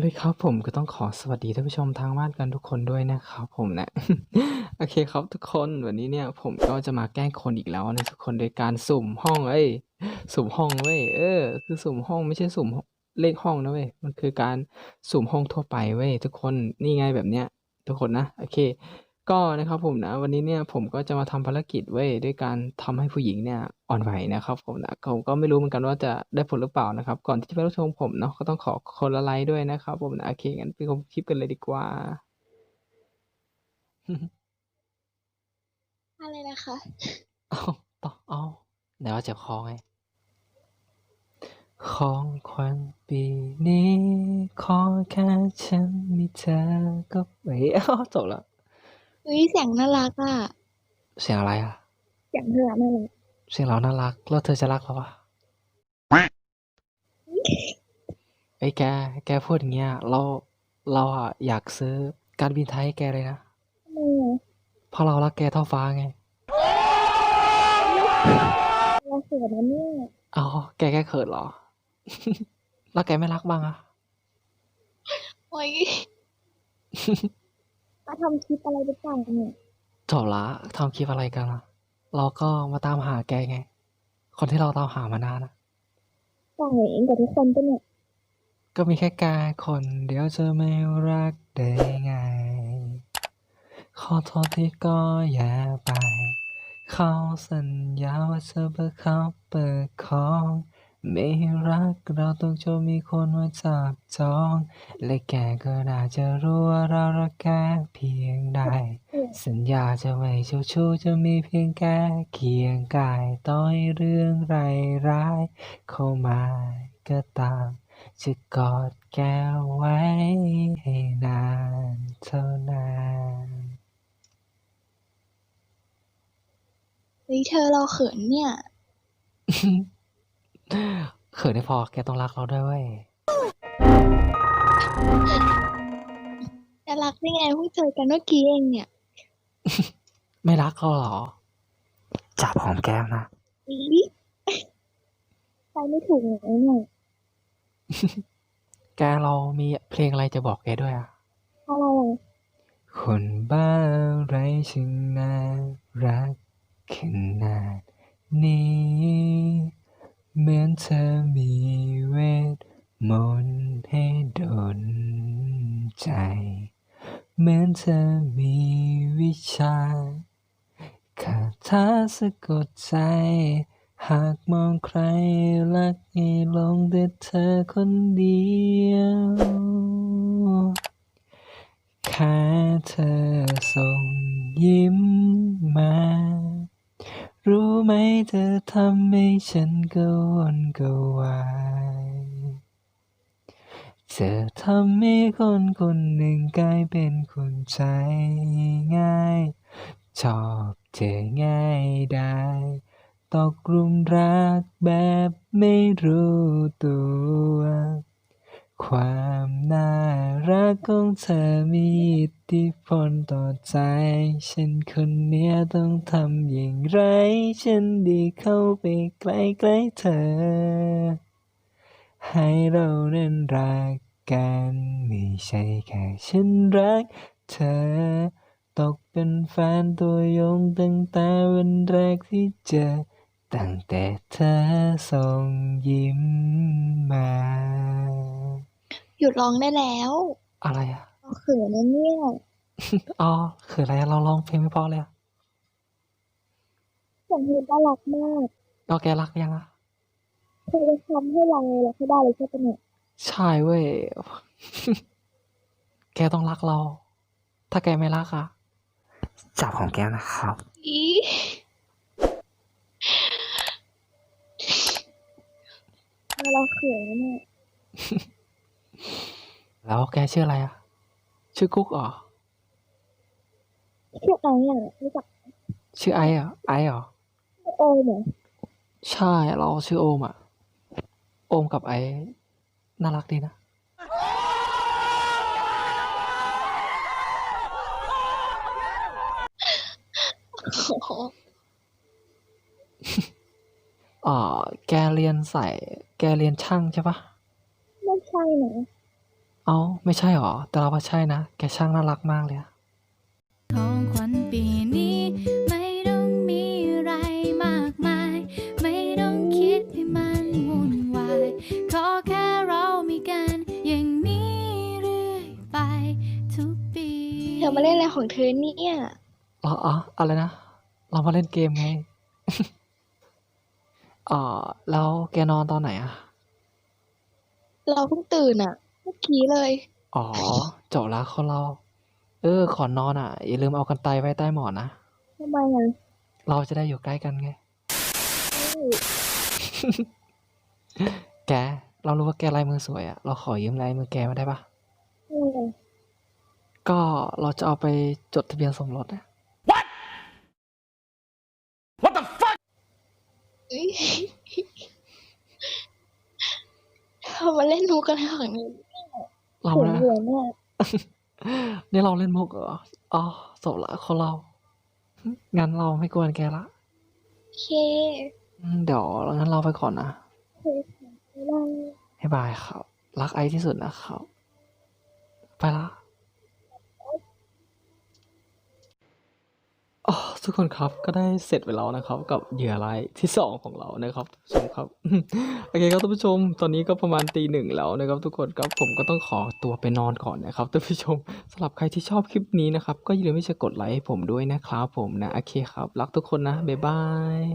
เลยครับผมก็ต้องขอสวัสดีท่านผู้ชมทางบ้านกันทุกคนด้วยนะครับผมนะ โอเคครับทุกคนวันนี้เนี่ยผมก็จะมาแกล้งคนอีกแล้วนะทุกคนโดยการสุ่มห้องเอ้ยสุ่มห้องเว้ยเออ คือสุ่มห้องไม่ใช่สุ่มเลขห้องนะเว้ยมันคือการสุ่มห้องทั่วไปเว้ยทุกคนนี่ไงแบบเนี้ย ทุกคนนะโอเค ก็นะครับผมนะวันนี้เนี่ยผมก็จะมาทำภารกิจเว้ยด้วยการทำให้ผู้หญิงเนี่ยอ่อนไหวนะครับผมนะผมก็ไม่รู้เหมือนกันว่าจะได้ผลหรือเปล่านะครับ ก่อนที่จะไปรับชมผมเนาะก็ต้องขอคนละไลค์ด้วยนะครับ ผมนะโอเคงั้นไปชมคลิปกันเลยดีกว่า อะไรนะคะเอาต่อเอาไหนว่าเจ็บคอไงของขวัญปีนี้ ขอแค่ฉันมีเธอก็เฮ้ยอ้าวจบแล้ว อุ้ยเสียงน่ารักอะ เสียงอะไรอะ เสียงเธอน่ารักเสียงเราน่ารัก แล้วเธอจะรักเราปะไอ้ยแก แกพูดอย่างเงี้ย เรา เราอะอยากซื้อการบินไทยให้แกเลยนะทำไมอะเพราะเรารักแกเท่าฟ้าไงเราเขินนะเนี่ยเอาแกแกเขินเหรอ แล้วแกไม่รักบ้างอะโอ้ย มาทำคลิปอะไรไปต่างกันเนี่ยจบละทำคลิปอะไรกันล่ะ เราก็มาตามหาแกไง คนที่เราตามหามานานนะต่างเองกับทุกคนปะเนี่ย ก็มีแค่แกคนเดียวจะไม่รักได้ไง ขอโทษที่ก็อย่าไป เขาสัญญาว่าจะเปิดเขาเปิดของ ไม่ให้รักเราต้องจะมีคนมาจับจอง และแกก็น่าจะรู้ว่าเรารักแกเพียงใด สัญญาจะไม่เจ้าชู้จะมีเพียงแกเคียงกายต่อให้เรื่องไรายร้ายเข้ามาก็ตาม จะกอดแกไว้ให้นานเท่านานเฮ้ยเธอเราเขินเนี่ย เขินไม่พอแกต้องรักเราด้วยเว้ยจะรักได้ไงเพิ่งเจอกันเมื่อกี้เองเนี่ย ไม่รักเราเหรอ จับหอมแก้มนะอีไปไม่ถูกเลยเนี่ยแกเรามีเพลงอะไรจะบอกแกด้วยอะอะไรอะคนบ้าอะไรช่างน่ารักขนาดนี้ เหมือนเธอมีเวทมนต์ให้ดนใจ เหมือนเธอมีวิชาคาถาสะกดใจ หากมองใครรักให้หลงแต่เธอคนเดียวแค่เธอส่งยิ้มมา รู้ไหมเธอทำให้ฉันกระวนกระวายเธอทำให้คนคนหนึ่งกลายเป็นคนใจง่าย ชอบเธอง่ายได้ ตกหลุมรักแบบไม่รู้ตัว ความน่ารักของเธอมีอิทธิพลต่อใจ ฉันคนเนี้ยต้องทำอย่างไร ฉันดีเข้าไปใกล้ๆเธอ ให้เรานั้นรักกันไม่ใช่แค่ฉันรักเธอ ตกเป็นแฟนตัวยงตั้งแต่วันแรกที่เจอ ตั้งแต่เธอส่งยิ้มมา หยุดร้องได้แล้วอะไรอะเราเขินนะเนี่ยอ๋อคืออะไรอะเราร้องเพลงไม่เพอเลยอะเสียงเธอน่ารักมากเราแกรักยังอะเธอจะทำให้เรารักให้ได้เลยใช่ปะเนี่ยใช่เว้ยแกต้องรักเรา ถ้าแกไม่รักอะจับของแกนะครับอีเราเขินนะเนี่ย แล้วแกชื่ออะไรอะชื่อกุ๊กเหรอชื่อไอ้อะรู้จักชื่อไอเหรอไอเหรอโอมเหรอใช่เราชื่อโอมอะโอมกับไอน่ารักดีนะโอ้โหอ่าแกเรียนใส่ แกเรียนช่างใช่ปะไม่ใช่นะ เอ้า ไม่ใช่หรอ แต่เราว่าใช่นะ แกช่างน่ารักมากเลยอะของขวัญปีนี้ ไม่ต้องมีอะไรมากมาย ไม่ต้องคิดให้มันวุ่นวาย ขอแค่เรามีกันอย่างนี้เรื่อยไปทุกปีเธอมาเล่นอะไรของเธอเนี่ยอ๋ออ๋ออะไรนะ เรามาเล่นเกมไงเอ่อแล้วแกนอนตอนไหนอะเราเพิ่งตื่นอะ เมื่อกี้เลย อ๋อจบละคนเรา เออ ขอนอนอะ อย่าลืมเอากันไตไว้ใต้หมอนนะ ทำไมอะเราจะได้อยู่ใกล้กันไง แก เรารู้ว่าแกลายมือสวยอะ เราขอยืมลายมือแกมาได้ปะอืมก็เราจะเอาไปจดทะเบียนสมรสนะเอ้ยเธอมาเล่นมุกอะไรของนี้ เราเขินนะเหลือเนี่ยนี่เราเล่นมุกเหรอ อ๋อจบละคนเรา งั้นเราไม่กวนแกละโอเคอืมเดี๋ยวงั้นเราไปก่อนนะเคยค่ะบ๊ายบายบ๊ายบายครับ รักไอที่สุดนะครับ ไปละอ๋อ ทุกคนครับก็ได้เสร็จไปแล้วนะครับกับเหยื่อรายที่สองของเรานะครับทุกผู้ชมครับโอเคครับท่านผู้ชม ตอนนี้ก็ประมาณตีหนึ่งแล้วนะครับทุกคนครับผมก็ต้องขอตัวไปนอนก่อนนะครับท่านผู้ชมสำหรับใครที่ชอบคลิปนี้นะครับก็อย่าลืมที่จะกดไลค์ให้ผมด้วยนะครับผมนะโอเคครับ รักทุกคนนะบ๊ายบาย